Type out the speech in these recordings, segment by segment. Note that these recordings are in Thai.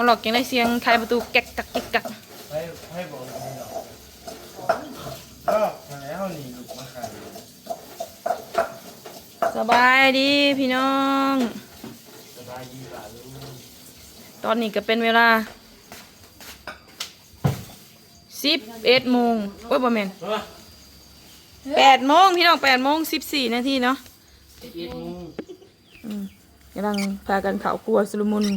มาหลอกยังได้เสียงไขประตูแก๊กกักแก๊กกักให้ให้บอกอย่างนี้หรอกก็มาแล้วนี่ลูกมาขายสบายดีพี่น้อง สบายดีหล่ะลูกตอนนี้ก็เป็นเวลาสิบเอ็ดโมงโอ้ยบ่แม่นเฮ้ยแปดโมงพี่น้องแปดโมงสิบสี่นาทีเนาะเอ็ดโมงอืมกำลังพากันเผาครัวสลุมุนเอ็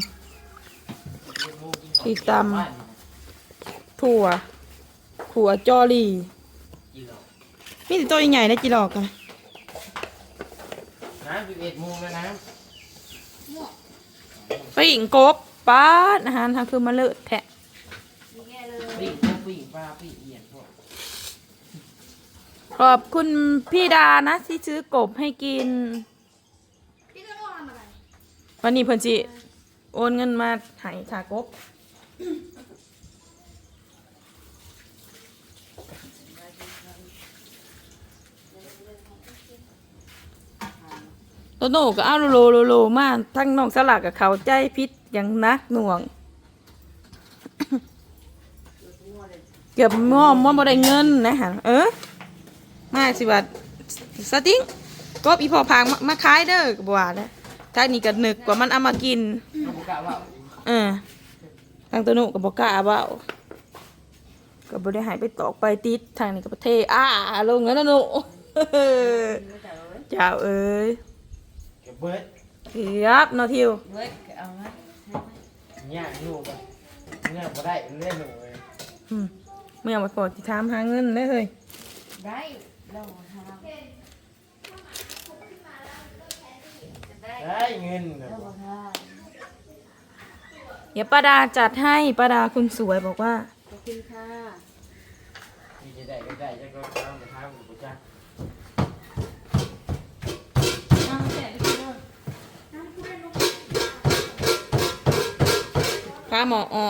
ดโมงกินข้าวตีตำถั่วถั่วจอรี่กินหรอกมีแต่ตัวใหญ่ๆนะจีหลอกกันน้ำสิบเอ็ดโมงแล้วนะปิ่งกบป้าดอาหารทางคือมาเลิศแทะปิ้งพวกปิ้งปลาปิ้งเอียนพวกขอบคุณพี่ดานะที่ซื้อกบให้กิน พี่ก็ต้องทำอะไรวันนี้เพิ่นจิโอนเงินมาให้ขากบ โตโน่ก็เอาโลโลโลมาทั้งน้องสลักกับเขาใจพิษอย่างนักหน่วง เกือบม่อมม่อมบ่ได้เงินนะฮะเออมาสิบัดสติ้งกบอีพอพางมาขายเด้อก็บ่ว่าแล้วถ้านี่ก็นึกว่ามันเอามากินเออ ทางตัวหนุก็บอกกล้าเบ้าก็บ่ได้ใหายไปตอกไปติดทางนี้ก็ประเทอ้าลงแล้วนะหนุเจ้าเอ้ยเก็บเบิร์ดเกือบเนาะทิวเนี่ยหนูกันเนี่ยบ่ได้เล่นหนูเลยอืมเมื่อมาก่อนที่ถามหาเงินได้เลยได้เราหาได้เงินน่ะเราหา เดี๋ยวป้าดาจัดให้ป้าดาคุณสวยบอกว่า ขอบคุณค่ะที่จะได้ก็ได้จะก็ทำไปทำกับจ้าพาหมออ๋อ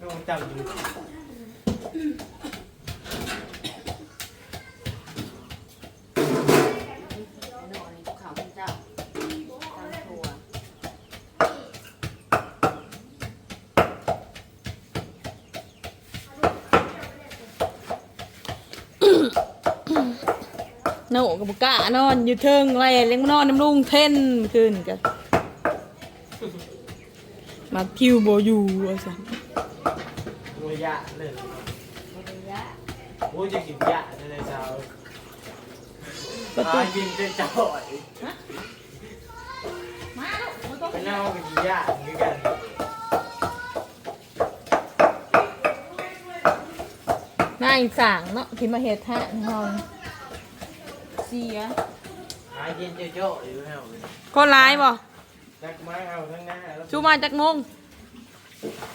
ลูกจำอยู่ ไอ้หน่อยขาวคุณเจ้าตามถั่ว โน่กับกล้านอนอยู่เทิงไรเลี้ยงนอนน้ำลุงเท่นคืนกันมาคิวโบอยู่ว่าสันตัวยะเลยบริยะโอ้ยจะกินยะในเช้าประตูตายกินจะจ่อยมาลูกมาต้องไปเน่าไปกินยะเหมือนกันนายสั่งเนาะที่มาเฮ็ดแท้นอน เสียหายกินเจ้าจ่อยอยู่แล้วเลยคนร้ายบ่จักไม้เอาทั้งหน้าแล้วชูมาจากโมง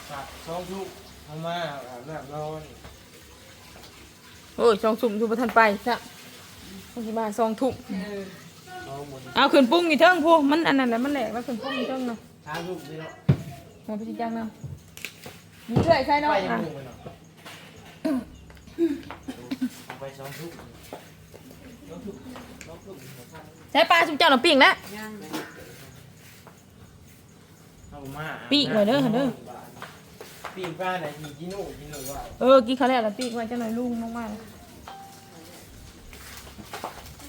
สับช่องทุกทำมาอาบน้ำนอนโอ้ยสองทุ่มทุบทันไปซะมันสิมาสองทุ่มเอาหมดเอาขึ้นปุ้งอีเทิงพวกมันอันนั้นแหละมันแหลกว่าขึ้นปุ้งอีเทิงเนาะช้าทุกสิเนาะมาไปสิจังเนาะมีเรื่อยใช่เนาะไปยังอะ มุ่งไปเนาะเอาไปช่องทุกช่องทุกช่องทุก ใช้ปลาชุบเจ้าหน่อปิ้งแล้วย่างเลยเอามาปีกหน่อยเด้อเด้อปีกป้าไหนทีกินหนูกินหนูว่าเออกินข้าวแล้วแล้วปิ้งไว้จังหน่อยลุงลงมา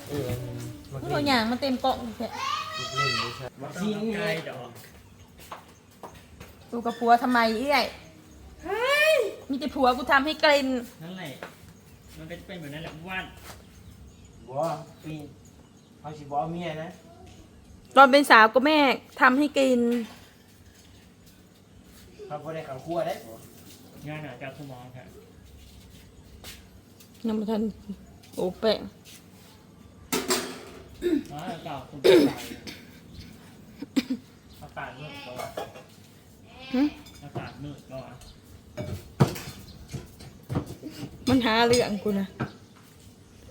เออมันตัวอย่างมันเต็มกล่องแค่เล่นไม่ใช่มาซิงไงดอกดูกับผัวทำไมเอ้ยมีแต่ผัวกูทำให้กลิ่นนั่นแหละมันก็จะเป็นแบบนั้นแหละว่าน บัวปีนเอาสิบัวเมียนะตอนเป็นสาวก็แม่ทำให้กิน เขาบ่ได้เขาคั่วได้บัวงานหนาจากสมองค่ะยังไม่ทันโอ้แป้งอ๋อเก่าคุณเป็นไรอากาศมืดก่อนหึอากาศมืดก่อนมันหาเรื่องกูนะ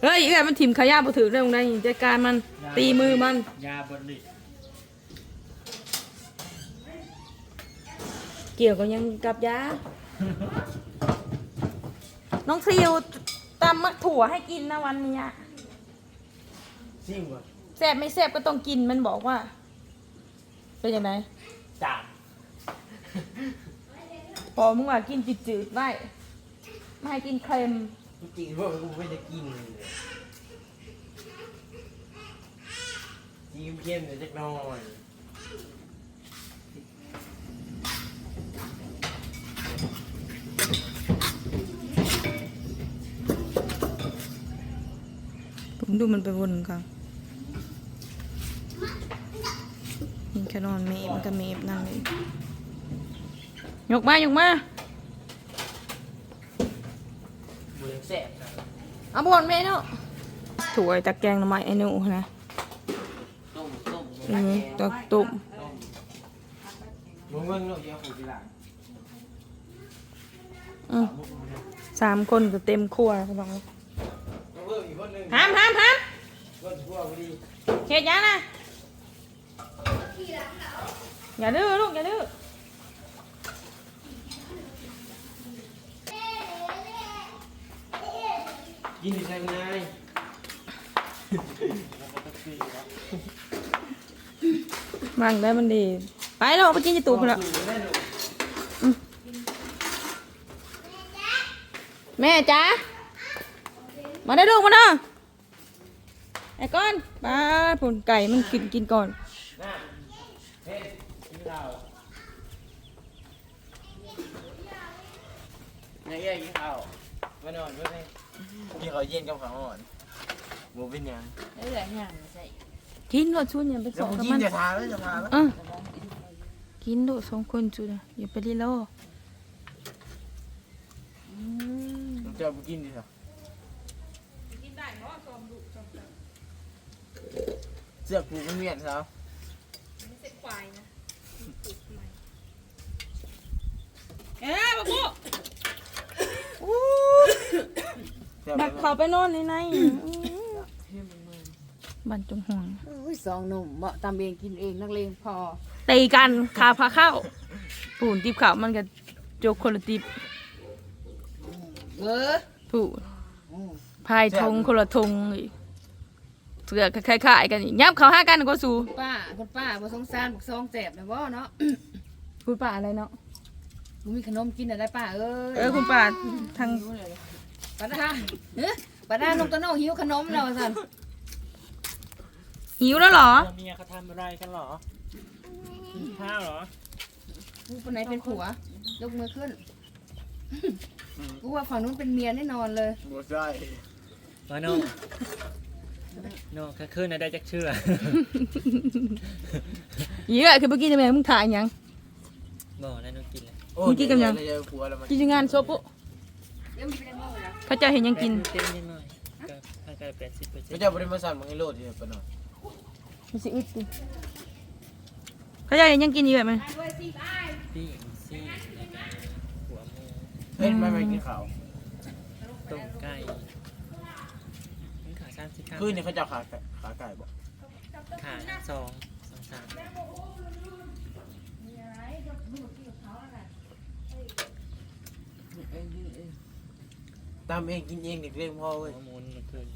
เฮ้ยเอ้ยมันถิ่มขยะบ่ถือเรื่องใดจัดการมันตีมือมันยาบริเกี่ยวกับยังกับยา น้องทิวตำมักถั่วให้กินนะวันเนี้ยซิ่งบัวแซ่บไม่แซ่บก็ต้องกินมันบอกว่า เป็นยังไงแจานพอมึงว่ากินจืดๆไว้ไม่ให้กินเค็ม จริงๆพวกกูไม่ได้กินเลยจิ้มเค็มเดี๋ยวจักหน่อยผมดูมันไปวนกันยิงแค่นอนเมฟมันก็เมฟนั่นเลยยกมายกมา มือ แซ่บนะเอาบอนเมเนาะถั่วตะแกรงหน่อไม้ไอ้หนูนะต้มต้มอืมตะตุ่มต้มมึงเบิ่งเนาะเดี๋ยวกูสิล่ะอืมสามคนก็เต็มครัวแล้วพี่น้องมึงเบิ่งอีกคนหนึงห้ามห้ามห้ามก็ทั่วพอดีเขียดยังนะอย่าดื้อลูกอย่าดื้อ กินดิฉันไงมั่งได้มันดี ไปแล้วไปกินจะตูบแล้วได้ลูกแม่จ๋ามาได้ลูกมาเนาะไอ้ก้อนไปผลไก่มันกินกินก่อนน่ะเฮ้ยกินข้าวไหนแยกกินข้าวมานอนเพื่อนให้ กินข้าวเย็นกับข้าวอ่อนหมูเป็นหยังเอ้ยอย่างนี้ใส่กินรถชุนอย่าไปสเดี๋ยอวงผมกับกินมันจะทาแล้วจะทาแล้วเออกินดูสองคนจุดอะอย่าไปรีโลผมจะเอาไปกินดิค่ะเสื้อกูมันเวียนครับเอ๊ะบักบุ เสื้อ บักเขาไปนอนในในอื้อบันจงห่วงอุ้ยสองหนุ่มเหมาะตามเองกินเองนักเลงพอตีกันคาพาเข้าปูนติบขาวมันก็โจกคนละติบเบอร์ปูนพายธงคนละธงอีกเสือคล้ายๆกันอีกยับเขาห้ากันก็สู้ป้าคุณป้าบ่สงสารบักซองแสบนะบ่เนาะพูดป่าอะไรเนาะมึงมีขนมกินอะไรป้าเอ้ยเออคุณป่าทาง ป้าดาเฮ้ยป้าดาน้องตะโน่หิวขนมแล้วสั่นหิวแล้วเหรอ เมียเขาทำอะไรกันเหรอกินข้าวเหรอกูคนไหนเป็นผัวยกมือขึ้นกูว่าฝั่งนู้นเป็นเมียแน่นอนเลยบัวใช่มาโน่โน่ข้าขึ้นนะได้จักเชื่อเยอะคือเมื่อกี้จะแม่มึงถ่ายหยัง บอกแล้วโน่กินเลย โอ้มึงกินกับยัง เดี๋วผัวแล้วมัน กินงานโซปุเดี๋ยวมันเป็นยังไงนะ เขาเจะเห็นยังกินเต้นนิดหน่อยก็ถ้าเกิดแปดสิบเปอร์เซ็นไม่ต์จะบริมาสั่นมึงให้โลดที่ปะหน่อยมันสิอึดดิเขาเจะเห็นยังกินอยู่แบบมันพี่ซี่แล้วก็หัวหมูเฮ้ยไม่ไม่กินข้าวต้มไก่นี่ขาสามสิบข้าวคืนนี้เขาจะเอาขาไก่ขาไก่บอกขาสองสองสาม ตามเองกินเองเด็กเลี้ยงพ่อหัเว้ยวหมูนี่มันคืน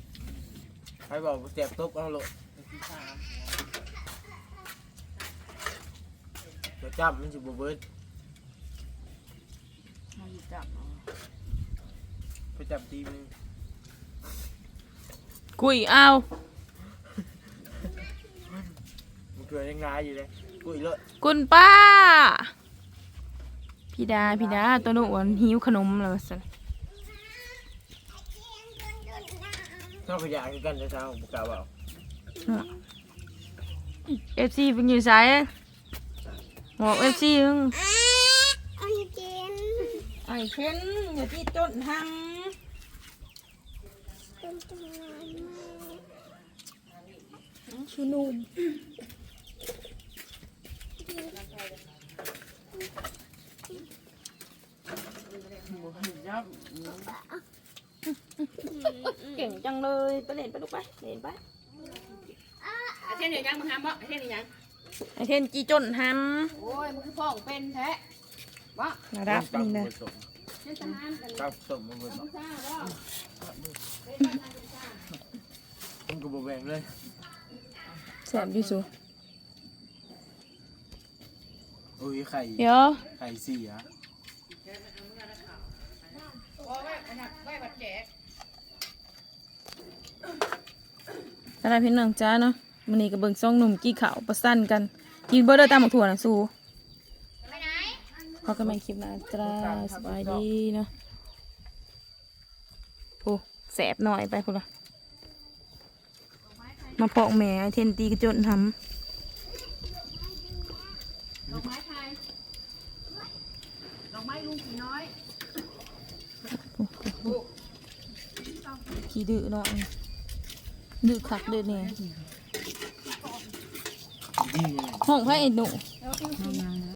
ใครบอกเสียบตบเอาโลดเดี๋ยวจับมันจะบเบิดมันจับเอาไปจับทีมึงกุยเอามันเกลือยังร้ายอยู่เลยกุยเลยคุณป้า พี่ดาพี่ดาตัวหนูอ่อนหิวขนมแล้วสิ ชอบขยะคือกันจะเช้าผมกล่าวเอาเอฟซีเป็นอยู่สายบอกเอฟซีมึงไอ้เช่นอย่าที่ต้นทางชูนุ่มยับ เก่งจังเลยไปเล่นไปลูกไปเล่นไปไอ้เท่นเดี๋ยวยังมึงห้ามบ่ไอ้เท่นเดี๋ยวยังไอ้เทนจีจนทโอ้ยมึงคือพ่องเป็นแท้บ่ำนะรับนี่นะเท่นทหารกันครับสมมันเป็นมึงซ่าบ่มันก็บแบ่งเลยแสบดิสูโอ้อุ้ยไข่เดี๋ยวไข่เสีย อะไรพี่น้องจ้าเนาะมันนี้ก็เบิ่งซ่องหนุ่มกี้ขาวประสั้นกัน กินเบอร์เดอร์ตามหมกถั่วนะสู้ไปไหนพอกันใหม่คลิปหน้าจ้าสบายดีเนาะโอ้แสบหน่อยไปพุ่นละมาปอกแหม่เทนตีกระจนทดอกไม้ไทยดอกไม้ลุงผีน้อยำขี้ดื้อหน่อย ดื้อคักดื้อเนี่ยห้องพระเอ้หนูแล้วก็